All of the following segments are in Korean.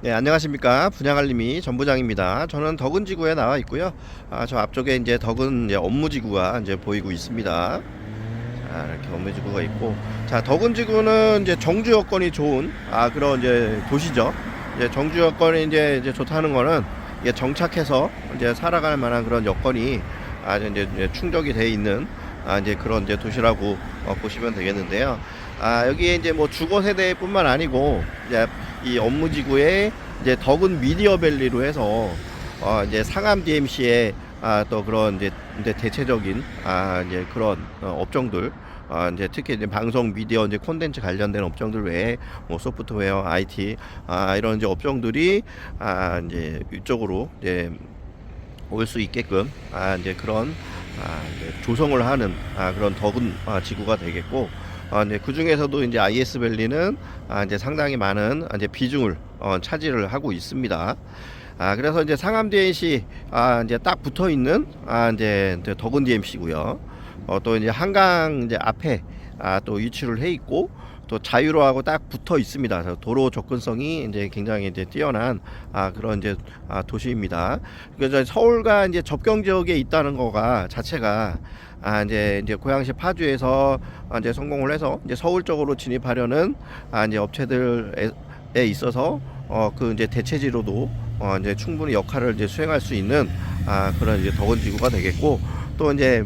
네, 안녕하십니까. 분양알림이 전부장입니다. 저는 덕은지구에 나와 있고요. 아, 저 앞쪽에 이제 덕은 이제 업무지구가 이제 보이고 있습니다. 자, 이렇게 업무지구가 있고. 자, 덕은지구는 이제 정주 여건이 좋은, 아, 그런 이제 도시죠. 이제 정주 여건이 이제, 이제 좋다는 거는 이게 정착해서 이제 살아갈 만한 그런 여건이 아, 이제, 이제 충족이 돼 있는 아, 이제 그런 이제 도시라고 어, 보시면 되겠는데요. 아, 여기에 이제 뭐 주거 세대뿐만 아니고 이제 이 업무 지구에 이제 덕은 미디어밸리로 해서 어, 이제 상암 DMC의 아, 또 그런 이제, 이제 대체적인 아, 이제 그런 어, 업종들 아, 이제 특히 이제 방송 미디어 이제 콘텐츠 관련된 업종들 외에 뭐 소프트웨어, IT 아, 이런 이제 업종들이 아, 이제 이쪽으로 이제 올 수 있게끔 아, 이제 그런 아, 이제 조성을 하는 아, 그런 덕은 아, 지구가 되겠고 아, 이제 그 중에서도 이제 IS 밸리는 아, 이제 상당히 많은 아, 이제 비중을 어, 차지를 하고 있습니다. 아, 그래서 이제 상암 DMC 아, 이제 딱 붙어 있는 아, 이제 덕은 DMC고요. 어, 또 이제 한강 이제 앞에 아, 또 위치를 해 있고 또 자유로하고 딱 붙어 있습니다. 도로 접근성이 이제 굉장히 이제 뛰어난 아, 그런 이제 아, 도시입니다. 그래서 서울과 이제 접경 지역에 있다는 거가 자체가 아, 이제 이제 고양시 파주에서 아, 이제 성공을 해서 이제 서울 쪽으로 진입하려는 아, 이제 업체들에 에 있어서 어, 그 이제 대체지로도 어, 이제 충분히 역할을 이제 수행할 수 있는 아, 그런 이제 덕원 지구가 되겠고 또 이제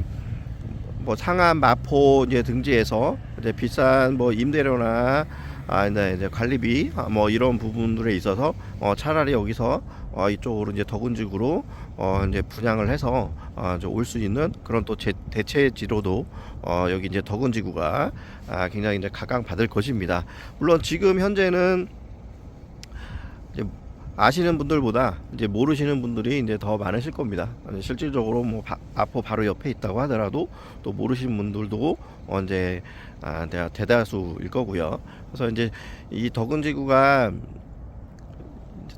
뭐 상암, 마포 이제 등지에서 이제 비싼 뭐 임대료나 아, 이제 이제 관리비 아, 뭐 이런 부분들에 있어서 어, 차라리 여기서 어, 이쪽으로 이제 덕은지구로 어, 이제 분양을 해서 어, 올수 있는 그런 또 제, 대체지로도 어, 여기 이제 덕은지구가 아, 굉장히 이제 각광받을 것입니다. 물론 지금 현재는 아시는 분들보다 이제 모르시는 분들이 이제 더 많으실 겁니다. 실질적으로 뭐 바, 앞으로 바로 옆에 있다고 하더라도 또 모르시는 분들도 어, 이제 아, 대- 대다수일 거고요. 그래서 이제 이 덕은지구가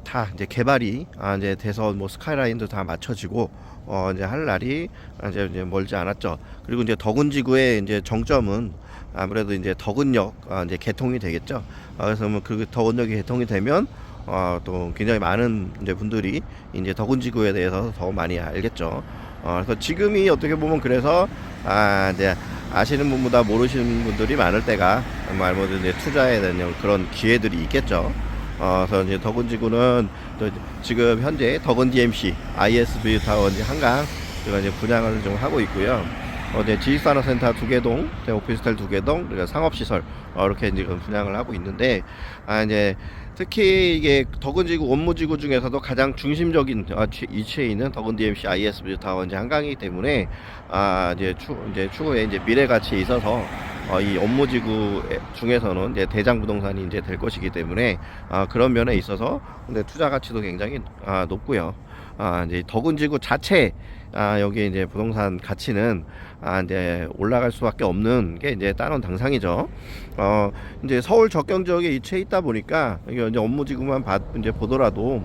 다 이제 개발이 아, 이제 돼서 뭐 스카이라인도 다 맞춰지고 어, 이제 할 날이 이제, 이제 멀지 않았죠. 그리고 이제 덕은지구의 이제 정점은 아무래도 이제 덕은역 아, 이제 개통이 되겠죠. 아, 그래서 뭐 그 덕은역이 개통이 되면 어, 또 굉장히 많은 이제 분들이 이제 덕은지구에 대해서 더 많이 알겠죠. 어, 그래서 지금이 어떻게 보면 그래서 아, 이제 아시는 분보다 모르시는 분들이 많을 때가 말뭐 이제 투자에 대한 그런 기회들이 있겠죠. 어, 그래서 이제 덕은지구는 또 지금 현재 덕은 DMC, ISB 타워 이제 한강 제가 이제 분양을 좀 하고 있고요. 어, 이제 지식산업센터 두 개동, 이제 오피스텔 두 개동, 그리고 상업시설 어, 이렇게 이제 분양을 하고 있는데 아 이제 특히 이게 덕은지구 원무지구 중에서도 가장 중심적인 어, 치- 위치에 있는 덕은 DMC ISB 타워 이제 한강이기 때문에 아 이제 추 이제 추후에 이제 미래 가치에 있어서 어, 이 업무지구 중에서는 이제 대장 부동산이 이제 될 것이기 때문에 아, 그런 면에 있어서 근데 투자 가치도 굉장히 아, 높고요. 아, 이제 덕은지구 자체 아, 여기 이제 부동산 가치는 아, 이제 올라갈 수밖에 없는 게 이제 따놓은 당상이죠. 어, 이제 서울 적경 지역에 위치해 있다 보니까 이게 이제 업무지구만 봐, 이제 보더라도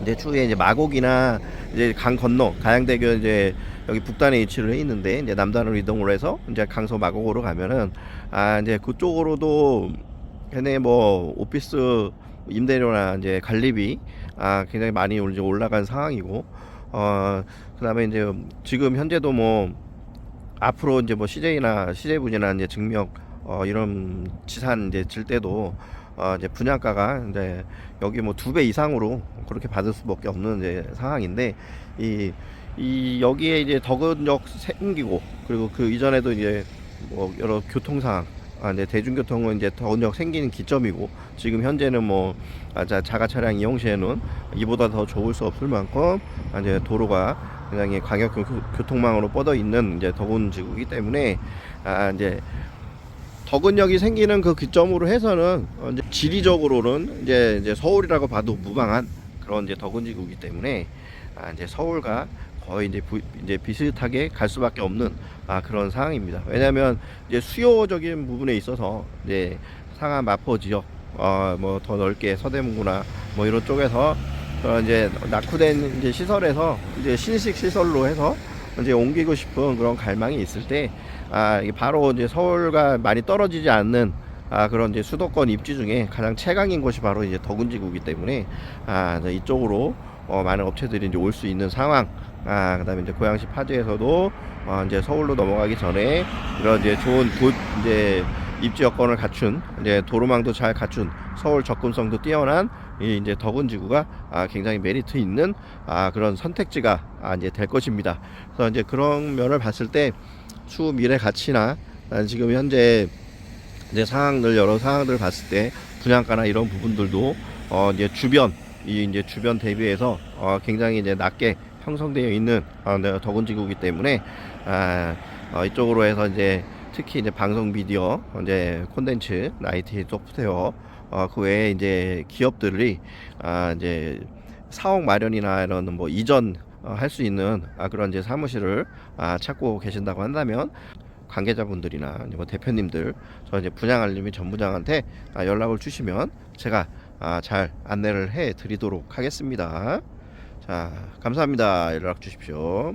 이제 추후에 이제 마곡이나 이제 강 건너 가양대교 이제 여기 북단에 위치를 해 있는데 이제 남단으로 이동을 해서 이제 강서 마곡으로 가면은 아 이제 그쪽으로도 걔네 뭐 오피스 임대료나 이제 관리비 아 굉장히 많이 이제 올라간 상황이고 어 그다음에 이제 지금 현재도 뭐 앞으로 이제 뭐 CJ나 CJ분이나 이제 증명 어 이런 지산 이제 질 때도 어 이제 분양가가 이제 여기 뭐 두 배 이상으로 그렇게 받을 수밖에 없는 이제 상황인데 이, 이 여기에 이제 덕은역 생기고 그리고 그 이전에도 이제 뭐 여러 교통 상황 아, 이제 대중교통은 이제 덕은역 생기는 기점이고 지금 현재는 뭐 아, 자, 자가 차량 이용 시에는 이보다 더 좋을 수 없을 만큼 아, 이제 도로가 굉장히 광역 교- 교통망으로 뻗어 있는 이제 덕은 지구이기 때문에 아 이제 덕은역이 생기는 그 기점으로 해서는 어, 이제 지리적으로는 이제 이제 서울이라고 봐도 무방한 그런 이제 덕은지구이기 때문에 아 이제 서울과 거의 이제 부, 이제 비슷하게 갈 수밖에 없는 아 그런 상황입니다. 왜냐하면 이제 수요적인 부분에 있어서 이제 상암 마포 지역 어 뭐 더 넓게 서대문구나 뭐 이런 쪽에서 어 이제 낙후된 이제 시설에서 이제 신식 시설로 해서 이제 옮기고 싶은 그런 갈망이 있을 때 아, 이게 바로 이제 서울과 많이 떨어지지 않는 아, 그런 이제 수도권 입지 중에 가장 최강인 곳이 바로 이제 덕은지구이기 때문에 아, 이쪽으로 어, 많은 업체들이 이제 올 수 있는 상황. 아, 그다음에 이제 고양시 파주에서도 어, 이제 서울로 넘어가기 전에 이런 이제 좋은 곳 이제 입지 여건을 갖춘 이제 도로망도 잘 갖춘 서울 접근성도 뛰어난 이 이제 덕은 지구가 아, 굉장히 메리트 있는 아, 그런 선택지가 아, 이제 될 것입니다. 그래서 이제 그런 면을 봤을 때 추후 미래 가치나 난 지금 현재 이제 상황들 여러 상황들을 봤을 때 분양가나 이런 부분들도 어 이제 주변 이 이제 주변 대비해서 어 굉장히 이제 낮게 형성되어 있는 어, 네, 덕은지구이기 때문에 아 어, 이쪽으로 해서 이제 특히 이제 방송 미디어 이제 콘텐츠 IT 소프트웨어 어, 그 외에 이제 기업들이 아 이제 사옥 마련이나 이런 뭐 이전 어, 할 수 있는 아, 그런 이제 사무실을 아, 찾고 계신다고 한다면 관계자분들이나 뭐 대표님들 저 이제 분양 알림이 전 부장한테 아, 연락을 주시면 제가 아, 잘 안내를 해 드리도록 하겠습니다. 자, 감사합니다. 연락 주십시오.